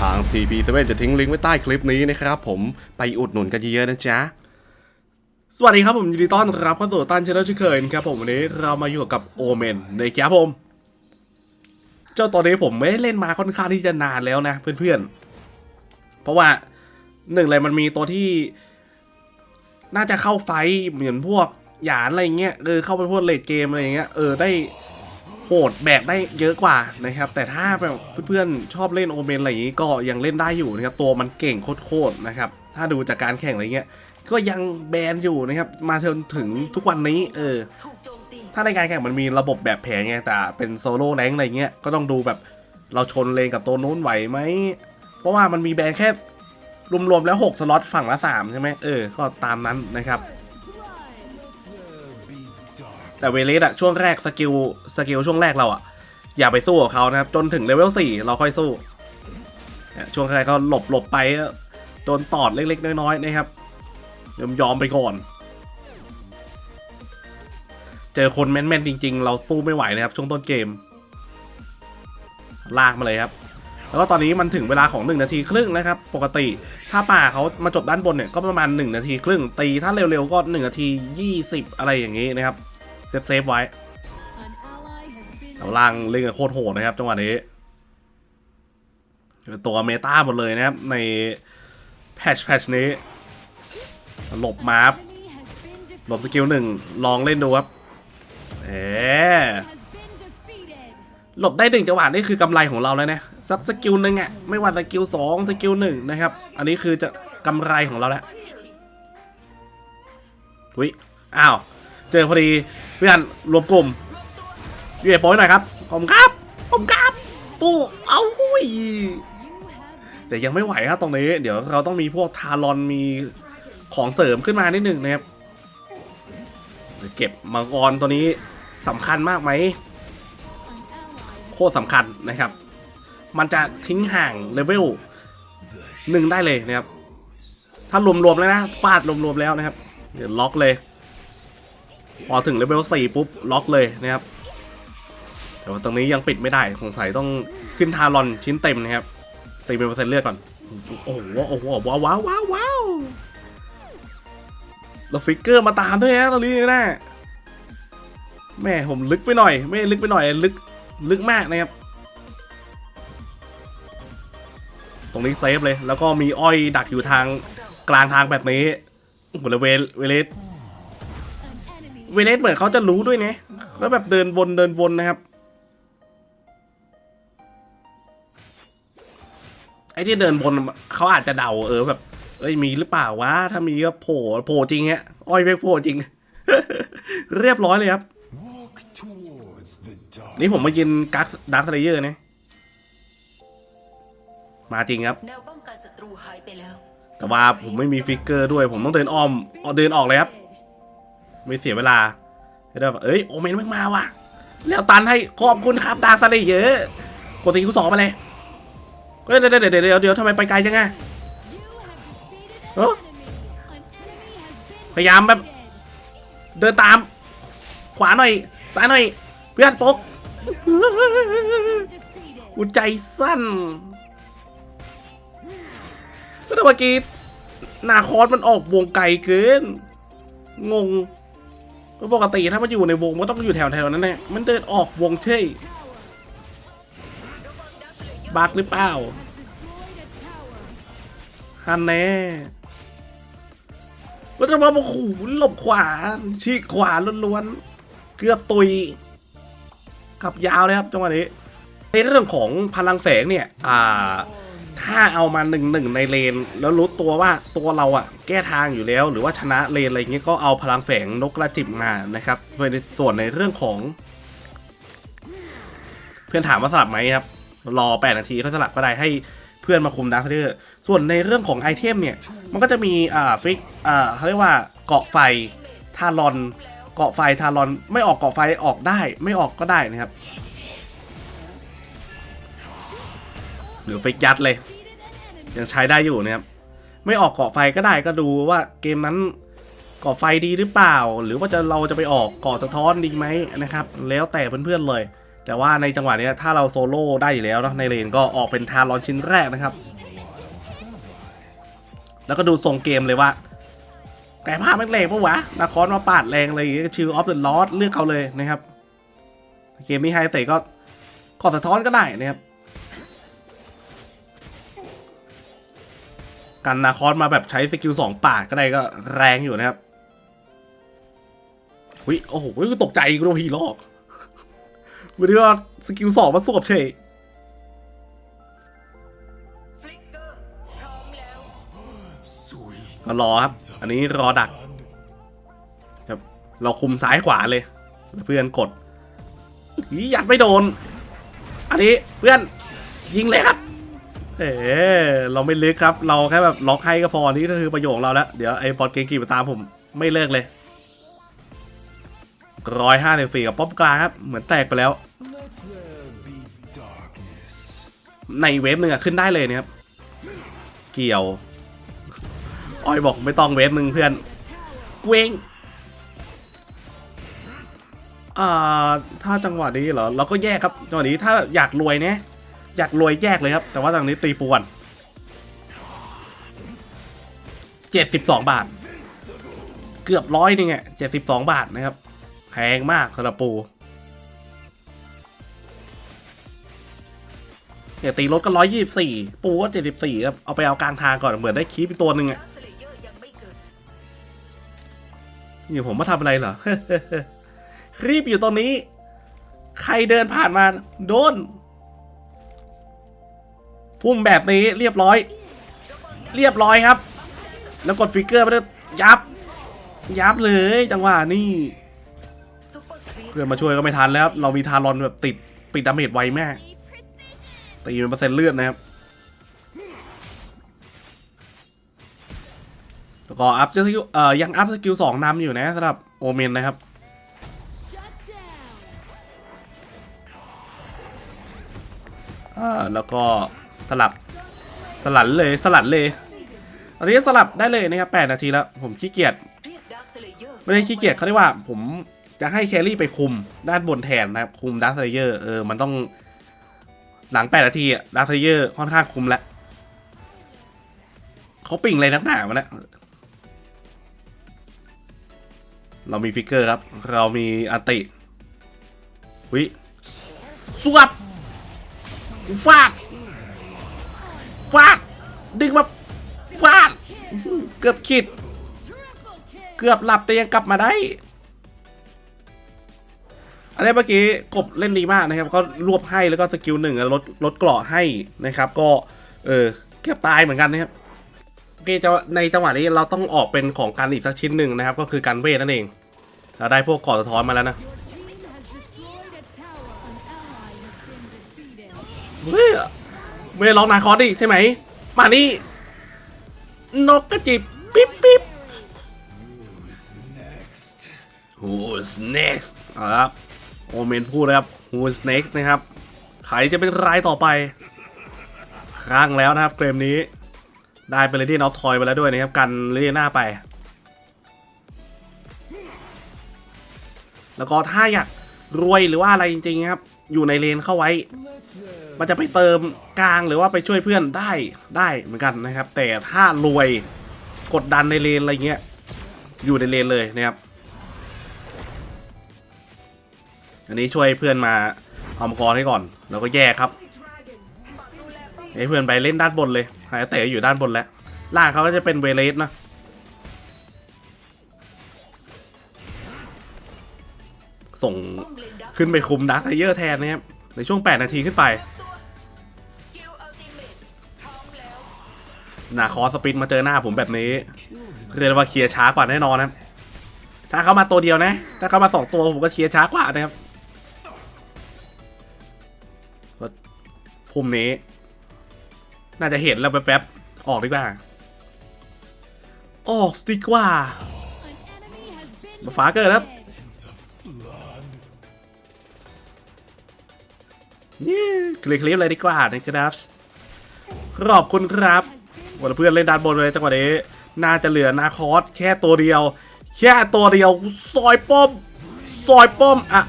ทาง TP7 จะทิ้งลิงก์ไว้ใต้คลิปนี้นะครับผมไปอุดหนุนกันเยอะๆนะจ๊ะสวัสดีครับผมยินดีต้อนรับเข้าสู่ตันเชนลเช่นเคยนะครับผมวันนี้เรามาอยู่กับโอเมนนะครับผม เจ้าตัวนี้ผมไม่ได้เล่นมาค่อนข้างที่จะนานแล้วนะเพื่อนๆ เพราะว่าหนึ่งเลยมันมีตัวที่ น่าจะเข้าไฟเหมือนพวกหยานอะไรเงี้ยเออเข้าไปพวกเลดเกมอะไรเงี้ยเออได้ โหดแบกได้เยอะกว่านะครับ แต่ถ้าแบบเพื่อนๆชอบเล่นโอเมนอะไรอย่างงี้ก็ยังเล่นได้อยู่นะครับ ตัวมันเก่งโคตรๆนะครับ ถ้าดูจากการแข่งอะไรเงี้ย ก็ยังแบนอยู่นะครับ มาจนถึงทุกวันนี้ เออ ถ้าในการแข่งมันมีระบบแบบแผนไง แต่เป็นโซโล่แรงอะไรเงี้ย ก็ต้องดูแบบเราชนเลนกับตัวนู้นไหวไหม เพราะว่ามันมีแบนแค่รวมๆแล้ว 6 สล็อตฝั่งละ 3 ใช่ไหมเออ ก็ตามนั้นนะครับ แต่เวเลสอะช่วงแรกสกิลสกิลช่วงแรกเราอะอย่าไปสู้กับเขานะครับ จนถึงเลเวล4เราค่อยสู้ ช่วงแรกก็หลบหลบไปโดนตอดเล็ก ๆ น้อยๆนะครับยอมยอมไปก่อน เจอคนแม่นๆจริง ๆ เราสู้ไม่ไหวนะครับ ช่วงต้นเกม ลากมาเลยครับ แล้วก็ตอนนี้มันถึงเวลาของ 1 นาทีครึ่งนะครับ ปกติถ้าป่าเขามาจบด้านบนเนี่ยก็ประมาณ 1 นาทีครึ่งตีถ้าเร็วๆก็ 1 นาที 20 อะไรอย่างนี้นะครับ เซฟเซฟๆไว้ An ally has been เราล่างเล่นกันโคตรโหดนะครับจังหวะนี้เป็นตัวเมตาหมดเลยนะครับ ในแพทชแพทชนี้ หลบมาร์ฟ enemy has been หลบสกิลหนึ่งลองเล่นดูครับเอ๊ has been defeated. หลบได้หนึ่งจังหวะนี่คือกำไรของเราแล้วนะสักสกิลหนึ่งอะไม่ว่าสกิลสองสกิลหนึ่งนะครับ อันนี้คือจะกำไรของเราแล้วอุ้ยอ้าว เจอพอดีเพื่อนรวมกลุ่มยูเอโป้หน่อยครับผมครับผมครับสู้เอาหุยแต่ยังไม่ไหวครับตรงนี้ เดี๋ยวเราต้องมีพวกทารอนมีของเสริมขึ้นมานิดหนึ่งนะครับเก็บมังกรตัวนี้สำคัญมากไหมโคตรสำคัญนะครับ มันจะทิ้งห่างเลเวลหนึ่งได้เลยนะครับ ถ้ารวมๆแล้วนะฟาดรวมๆแล้วนะครับเดี๋ยวล็อกเลย พอถึงเลเวลสี่ปุ๊บล็อกเลยนะครับ แต่ว่าตรงนี้ยังปิดไม่ได้สงสัยต้องขึ้นทารอนชิ้นเต็มนะครับตีเป็นเปอร์เซ็นต์เลือดก่อน โอ้โหโอ้โหว้าวว้าวว้าวว้าวแล้วฟิกเกอร์มาตามด้วยนะตรงนี้นะแม่ผมลึกไปหน่อย ไม่ลึกไปหน่อยลึกลึกมากนะครับ ตรงนี้เซฟเลย แล้วก็มีอ้อยดักอยู่ทางกลางทางแบบนี้โอ้โหแล้วเวลเวเลส เวเลสเหมือนเขาจะรู้ด้วยนะแล้วแบบเดินวนเดินวนนะครับ ไอ้ที่เดินวนเขาอาจจะเดาเออแบบเอ้ยมีหรือเปล่าวะถ้ามีก็โผล่โผล่จริงฮะอ้อยเวกโผล่จริง เรียบร้อยเลยครับ Walk towards the dark. นี่ผมมายินกักดักเลเยอร์นะมาจริงครับแนวป้องกันศัตรูหายไปแล้วแต่ว่าผมไม่มีฟิกเกอร์ด้วย ผมต้องเดินอ้อมเอาเดินออกเลยครับ ไม่เสียเวลาไม่ได้แบบเอ้ยโอเมนไม่มาว่ะ แล้วตันให้ขอบคุณครับดาร์คเลเยอร์กดตีกูสองไปเลยเดี๋ยวเดี๋ยวเดี๋ยวเดี๋ยวเดี๋ยวทำไมไปไกลจังไงพยายามแบบ เดินตาม ขวาหน่อยซ้ายหน่อย เพื่อนปกหัวใจสั้นแล้วเมื่อกี้นาคอสมันออกวงไกลเกิน งง ปกติถ้ามันอยู่ในวงมันต้องอยู่แถวๆนั้นแหละมันเดินออกวงเฉยบักหรือเปล่าฮันแน่ก็จะมาบอกขู่หลบขวาฉีกขวาล้วนๆเกือบตุยขับยาวเลยครับจังหวะนี้ในเรื่องของพลังแสงเนี่ย อ่า ถ้าเอามาหนึ่งหนึ่งในเลน แล้วรู้ตัวว่าตัวเราอะแก้ทางอยู่แล้ว หรือว่าชนะเลนอะไรเงี้ยก็เอาพลังแฝงนกกระจิบมานะครับในส่วนในเรื่องของ เพื่อนถามว่าสลับไหมครับ รอ 8 นาทีเขาสลับก็ได้ให้เพื่อนมาคุมดาร์คเดอร์ส่วนในเรื่องของไอเทมเนี่ย มันก็จะมีอ่าฟิกอ่าเขาเรียกว่าเกาะไฟทารอน เกาะไฟทารอน ไม่ออกเกาะไฟออกได้ ไม่ออกก็ได้นะครับ หรือไฟยัดเลย ยังใช้ได้อยู่นะครับ ไม่ออกเกาะไฟก็ได้ก็ดูว่าเกมนั้นเกาะไฟดีหรือเปล่า หรือว่าจะเราจะไปออกเกาะสะท้อนดีไหมนะครับ แล้วแต่เพื่อนๆเลย แต่ว่าในจังหวะเนี้ยถ้าเราโซโล่ได้อยู่แล้วเนะในเลนก็ออกเป็นทารอนชิ้นแรกนะครับ แล้วก็ดูทรงเกมเลยว่าไก่ภาพแม่แรงปะวะนาคอนมาปาดแรงอะไรอย่างเงี้ยชิลออฟเดอะลอสเลือกเขาเลยนะครับ เกมนี้ไฮเตะก็กอดสะท้อนก็ได้นะครับ กันนาคอนมาแบบใช้สกิลสองปาดก็ได้ก็แรงอยู่นะครับวิโอ้โหตกใจกูโดนพีลอกวันนี้ว่าสกิลสองมาสวบเฉยกเกอร์พร้อมแล้ว Sweet ก็รอครับ อันนี้รอดักครับเราคุมซ้ายขวาเลย เพื่อนกดอียัดไม่โดน อันนี้เพื่อนยิงเลยครับ เออเราไม่ลึกครับ เราแค่แบบล็อกให้ก็พอนี่ก็คือประโยชน์ของเราแล้ว เดี๋ยวไอ้บอลเกงกีมาตามผมไม่เลิกเลยร้อยห้าสิบสี่กับป๊อปกลางครับ เหมือนแตกไปแล้ว ในเวฟหนึ่งอะขึ้นได้เลยนะครับ เกี่ยว ออยบอกไม่ต้องเวฟหนึ่งเพื่อนเวงอ่าถ้าจังหวะนี้เหรอ เราก็แยกครับ จังหวะนี้ถ้าอยากรวยเนี่ย อยากรวยแยกเลยครับ แต่ว่าตอนนี้ตีปวนเจ็ดสิบสองบาท เกือบร้อยนึงอะเจ็ดสิบสองบาทนะครับแพงมากสำหรับปูเนี่ยตีรถก็ร้อยยี่สิบสี่ปูก็เจ็ดสิบสี่ครับ เอาไปเอากลางทางก่อนเหมือนได้คีปอีกตัวหนึ่งอะอยังไม่เกิดนี่ผมมาทำอะไรเหรอรีบอยู่ตรงนี้ ใครเดินผ่านมา โดน พุ่มแบบนี้เรียบร้อย เรียบร้อยครับ แล้วกดฟิกเกอร์ไปด้วยยับ ยับเลยจังหวะนี่เพื่อนมาช่วยก็ไม่ทันแล้ว เรามีทารอนแบบติดปิดดาเมจไวแม่ตีเป็นเปอร์เซ็นต์เลือดนะครับ แล้วก็อัพสกิลเอ่อยังอัพสกิลสองนำอยู่นะสำหรับโอเมนนะครับอ่าแล้วก็ สลับสลัดเลยสลัดเลยตอนนี้สลับได้เลยนะครับ 8 นาทีแล้ว ผมขี้เกียจไม่ได้ขี้เกียจเขาเรียกว่า ผมจะให้แครี่ไปคุมด้านบนแทนนะครับ คุมดักเซเยอร์เออมันต้อง หลัง 8 นาทีอะดักเซเยอร์ค่อนข้างคุมแล้วเขาปิ่งเลยนักหนามาแล้วเรามีฟิกเกอร์ครับ เรามีอันติวิสวบฟาด ฟาด ดึงมาฟาด เกือบขิด Triple kill. เกือบหลับแต่ยังกลับมาได้ อันนี้เมื่อกี้กบเล่นดีมากนะครับก็รวบให้แล้วก็สกิลหนึ่งอะลดลดเกราะให้นะครับ ก็ เออเกือบตายเหมือนกันนะครับโอเคจะในจังหวะนี้เราต้องออกเป็นของการอีกสักชิ้นหนึ่งนะครับ ก็คือการเวทนั่นเอง เราได้พวกเกราะสะท้อนมาแล้วนะ Your team has destroyed a tower. An ally has been defeated. เฮ้ย เวทลองนาคอสดิใช่ไหม มานี่ นกกระจิบ ปิ๊บปิ๊บ Who's next เอาละครับโอเมนพูดนะครับ Who's next นะครับ ใครจะเป็นรายต่อไปรั้งแล้วนะครับเกมนี้ ได้ไปเลยที่น็อตทอยไปแล้วด้วยนะครับ กันเลียหน้าไป แล้วก็ถ้าอยากรวยหรือว่าอะไรจริงๆครับ อยู่ในเลนเข้าไว้ มันจะไปเติมกลางหรือว่าไปช่วยเพื่อนได้ได้เหมือนกันนะครับ แต่ถ้ารวยกดดันในเลนอะไรเงี้ยอยู่ในเลนเลยนะครับ อันนี้ช่วยเพื่อนมาเอามังกรให้ก่อน แล้วก็แยกครับให้เพื่อนไปเล่นด้านบนเลยหายเตะอยู่ด้านบนแล้วล่างเขาก็จะเป็นเวเลสนะส่ง ขึ้นไปคุมดาร์คไซเยอร์แทนนะครับ ในช่วง 8 นาทีขึ้นไป นาคอสปินมาเจอหน้าผมแบบนี้เรียกว่าเคลียร์ช้ากว่าแน่นอนนะครับถ้าเขามาตัวเดียวนะ ถ้าเขามาสองตัวผมก็เคลียร์ช้ากว่านะครับพุ่มนี้ น่าจะเห็นแล้วแป๊บๆออกดีกว่า ออกดีกว่ามาฟ้าเกิดครับ นี่คลิปคลิปเลยดีกว่านะครับขอบคุณครับวันเพื่อนเล่นด้านบนเลยจังหวะนี้ น่าจะเหลือนาคอสแค่ตัวเดียว แค่ตัวเดียวซอยป้อมซอยป้อมอะ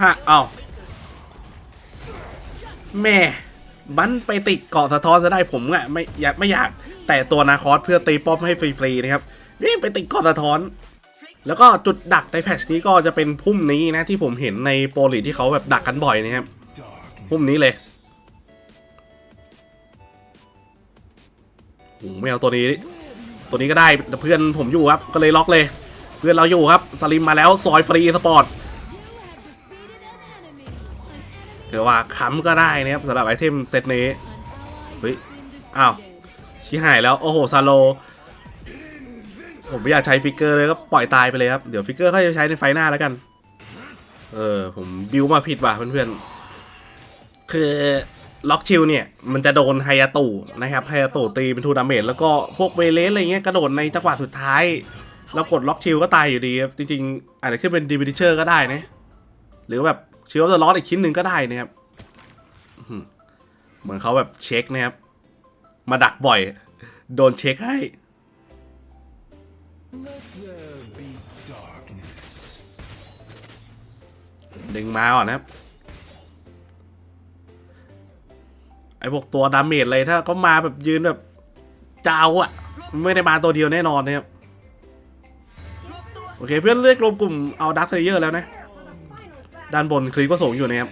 ฮะเอาแม่มันไปติดเกาะสะท้อนซะได้ผมอะไม่อยากไม่อยาก แต่ตัวนาคอสเพื่อตีป้อมให้ฟรีๆนะครับนี่ไปติดเกาะสะท้อน แล้วก็จุดดักในแพทชนี้ก็จะเป็นพุ่มนี้นะที่ผมเห็นในโปรลีที่เขาแบบดักกันบ่อยนะครับพุ่มนี้เลยโอ้ไม่เอาตัวนี้ ตัวนี้ก็ได้แต่เพื่อนผมอยู่ครับก็เลยล็อกเลย เพื่อนเราอยู่ครับสลิมมาแล้วซอยฟรีสปอร์ตถือว่าค้ำก็ได้นะครับสำหรับไอเทมเซตนี้ an ally Wait. has been Ow. defeated. ชี้หายแล้วโอ้โหซาโล ผมไม่อยากใช้ฟิกเกอร์เลยก็ปล่อยตายไปเลยครับ เดี๋ยวฟิกเกอร์เขาจะใช้ในไฟหน้าแล้วกัน เออ ผมบิวมาผิดว่ะเพื่อนๆ คือล็อกชิลเนี่ย มันจะโดนไฮยาตุนะครับไฮยาตุตีเป็นทูดาเมจแล้วก็พวกเวเลสอะไรเงี้ยกระโดดในจังหวะสุดท้าย แล้วกดล็อกชิลก็ตายอยู่ดีครับ จริงๆ อาจจะขึ้นเป็นดีวิเชอร์ก็ได้นะ หรือแบบชิลจะล็อตอีกชิ้นหนึ่งก็ได้นะครับเหมือนเขาแบบเช็คนะครับ มาดักบ่อย โดนเช็คให้ ดึงมาก่อนนะครับ ไอพวกตัวดาเมจอะไรถ้าเขามาแบบยืนแบบเจ้าอะไม่ได้มาตัวเดียวแน่นอนนะครับ โอเคเพื่อนเลือกรวมกลุ่มเอาดักเซเยอร์แล้วนะ ด้านบนคลิปก็ส่งอยู่นะครับ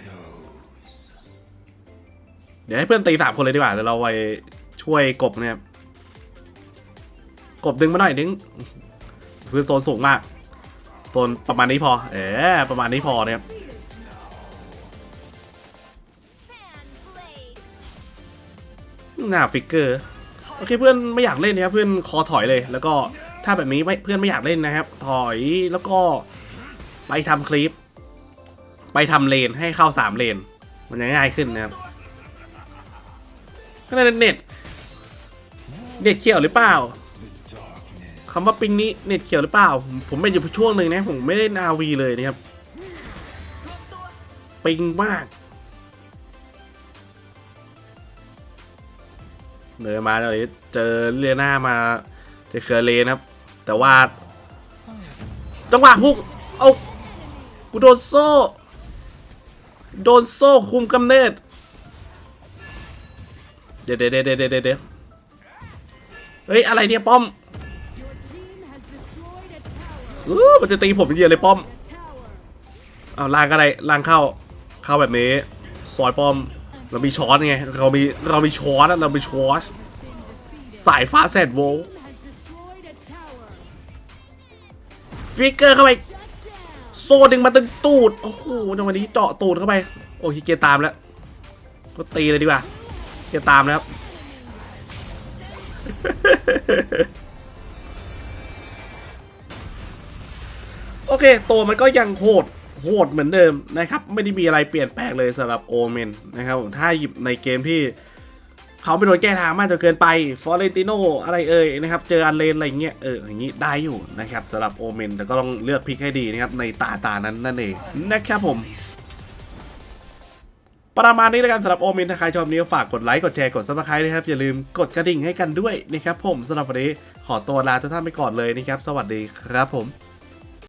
เดี๋ยวให้เพื่อนตีสามคนเลยดีกว่าเดี๋ยวเราไปช่วยกบนะครับ กบดึงมาหน่อยดึง พื้นโซนสูงมากโซนประมาณนี้พอ เออประมาณนี้พอนะครับหน้าฟิกเกอร์โอเคเพื่อนไม่อยากเล่นนะครับเพื่อนคอถอยเลย แล้วก็ถ้าแบบนี้ไม่เพื่อนไม่อยากเล่นนะครับ ถอยแล้วก็ไปทำคลิป ไปทำเลนให้เข้าสามเลน มันจะง่ายขึ้นนะครับก็เลยเน็ตเน็ตเขี่ยวหรือเปล่า คำว่าปิงนี้เน็ตเขียวหรือเปล่า ผมเป็นอยู่ช่วงหนึ่งนะผมไม่ได้นาวีเลยนะครับ ปิงมากเดินมาตอนนี้เจอเลียนามาเจอเคอร์เลนครับ แต่ว่าจังหวะพุ่งเอากูโดนโซ่ โดนโซ่คุมกำเนิด เดี๋ยวเดี๋ยวเดี๋ยวเดี๋ยวเดี๋ยวเฮ้ย อะไรเนี่ยป้อม เออมันจะตีผมเดียเลยป้อมเอาล่างก็ได้ล่างเข้าเข้าแบบนี้ซอยป้อมเรามีช้อนไงเรามีเรามีช้อนเรามีช้อนสายฟ้าแสนโวฟิกเกอร์เข้าไปโซ่ดึงมาตึงตูดโอ้โหจังหวะนี้เจาะตูดเข้าไปโอ้ยเกียร์ตามแล้วก็ตีเลยดีกว่าเกียร์ตามแล้ว อเคตัวมันก็ยังโหดโหดเหมือนเดิมนะครับ ไม่ได้มีอะไรเปลี่ยนแปลงเลยสำหรับโอเมนนะครับถ้าหยิบในเกมที่เขาไม่โดนแก้ทางมากจนเกินไปฟอเรนติโนอะไรเอ่ยนะครับ เจออันเลนอะไรเงี้ยเอออย่างนี้ได้อยู่นะครับสำหรับโอเมนแต่ก็ต้องเลือกพิกให้ดีนะครับในตาตานั้นนั่นเองนะครับผม ประมาณนี้แล้วกันสำหรับโอเมนถ้าใครชอบนี้ฝากกดไลค์กดแชร์กดซับสไครต์นะครับ อย่าลืมกดกระดิ่งให้กันด้วยนะครับผมสำหรับวันนี้ขอตัวลาทุกท่านไปก่อนเลยนะครับ สวัสดีครับผม